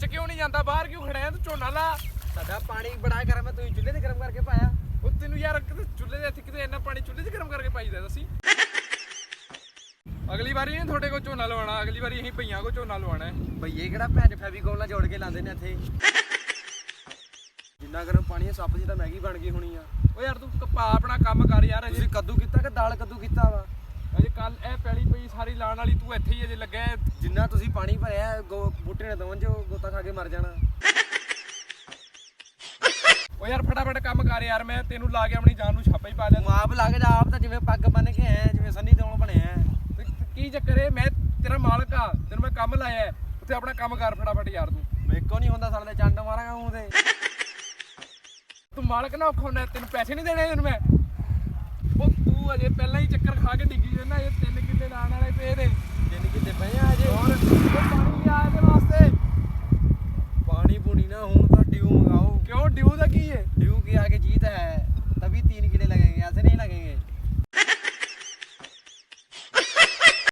ਚ ਕਿਉਂ ਨਹੀਂ ਜਾਂਦਾ? ਬਾਹਰ ਕਿਉਂ ਖੜਿਆ ਤੂੰ ਝੋਨਾ ਲਾ? ਸਾਡਾ ਪਾਣੀ ਬੜਾ ਗਰਮ ਹੈ ਤੁਸੀਂ ਚੁੱਲ੍ਹੇ ਤੇ ਗਰਮ ਕਰਕੇ ਪਾਇਆ। ਉਹ ਤੈਨੂੰ ਯਾਰ ਕਿਤੇ ਚੁੱਲ੍ਹੇ ਦੇ ਇੱਥੇ ਕਿਤੇ ਇੰਨਾ ਪਾਣੀ ਚੁੱਲ੍ਹੇ 'ਚ ਗਰਮ ਕਰਕੇ ਪਾਈਦਾ ਦੱਸੀ ਅਗਲੀ ਵਾਰੀ ਨਹੀਂ ਤੁਹਾਡੇ ਕੋਲ ਝੋਨਾ ਲਵਾਉਣਾ ਅਗਲੀ ਵਾਰੀ ਅਸੀਂ ਭਈਆਂ ਕੋਲ ਝੋਨਾ ਲਵਾਉਣਾ ਹੈ। ਭਈਏ ਕਿਹੜਾ ਭੈਣ ਫੈਵੀਕੋਲ ਨਾਲ ਜੋੜ ਕੇ ਲਾਉਂਦੇ ਨੇ ਇੱਥੇ? ਜਿੰਨਾ ਗਰਮ ਪਾਣੀ ਹੈ ਸੱਪ ਜੀ ਤਾਂ ਮੈਗੀ ਬਣ ਗਈ ਹੋਣੀ ਆ। ਓ ਯਾਰ ਤੂੰ ਕਪਾ ਆਪਣਾ ਕੰਮ ਕਰ ਯਾਰ ਅਜੇ ਤੁਸੀਂ ਕੱਦੂ ਕੀਤਾ ਕਿ ਦਾਲ ਕੱਦੂ ਕੀਤਾ ਵਾ? ਅਜੇ ਕੱਲ ਇਹ ਪੈਲੀ ਸਾਰੀ ਲਾਣ ਵਾਲੀ ਤੂੰ ਇੱਥੇ ਹੀ ਅਜੇ ਲੱਗਾ ਹੈ। ਜਿੰਨਾ ਤੁਸੀਂ ਪਾਣੀ ਭਰਿਆ ਹੈ, ਗੋ ਬੂਟੇ ਨੇ ਦਵਨ ਜੋ ਗੋਤਾ ਖਾ ਕੇ ਮਰ ਜਾਣਾ ਓ ਯਾਰ ਫਟਾਫਟ ਕੰਮ ਕਰ ਯਾਰ ਮੈਂ ਤੈਨੂੰ ਲਾ ਕੇ ਆਪਣੀ ਜਾਨ ਨੂੰ ਛਾਪਾ ਹੀ ਪਾ ਲਿਆ ਤੂੰ ਆਪ ਲੱਗ ਜਾ ਆਪ ਤਾਂ ਜਿਵੇਂ ਪੱਗ ਬੰਨ ਕੇ ਆਇਆ ਜਿਵੇਂ ਸੰਨੀ ਦਿਓਲ ਬਣਿਆ ਹੈ। ਤੇ ਕੀ ਚੱਕਰ ਏ ਮੈਂ ਤੇਰਾ ਮਾਲਕ ਆ ਤੈਨੂੰ ਮੈਂ ਕੰਮ ਲਾਇਆ ਹੈ। ਉੱਥੇ ਆਪਣਾ ਕੰਮ ਕਰ ਫਟਾਫਟ ਯਾਰ ਤੂੰ ਮੇਰੇ ਕੋ ਨਹੀਂ ਹੁੰਦਾ ਸਾਲੇ ਚੰਡ ਮਾਰਾਂਗਾ ਮੂੰਹ ਤੇ ਤੂੰ ਮਾਲਕ ਨਾ ਔਖਾ ਹੁੰਦਾ ਤੈਨੂੰ ਪੈਸੇ ਨਹੀਂ ਦੇਣੇ ਤੈਨੂੰ ਮੈਂ ਉਹ ਤੂੰ ਅਜੇ ਪਹਿਲਾਂ ਹੀ ਚੱਕਰ ਖਾ ਕੇ ਡਿੱਗੀ ਜਾਂਦਾ ਇਹ ਤਿੰਨ ਕਿੱਲੇ ਲਾਣ ਵਾਲੇ ਪਏ ਨੇ ਜਿੰਨ ਕਿਤੇ ਪਏ ਆ ਅਜੇ ਹੋਰ ਉਹ ਪਾਣੀ ਲਿਆ ਇਹਦੇ ਪੂਣੀ ਨਾ ਹੁਣ ਤਾਂ ਡਿਊ ਮੰਗਾਓ। ਕਿਉਂ? ਡਿਊ ਦਾ ਕੀ ਏ ਡਿਊ ਕੀ ਆ ਕੇ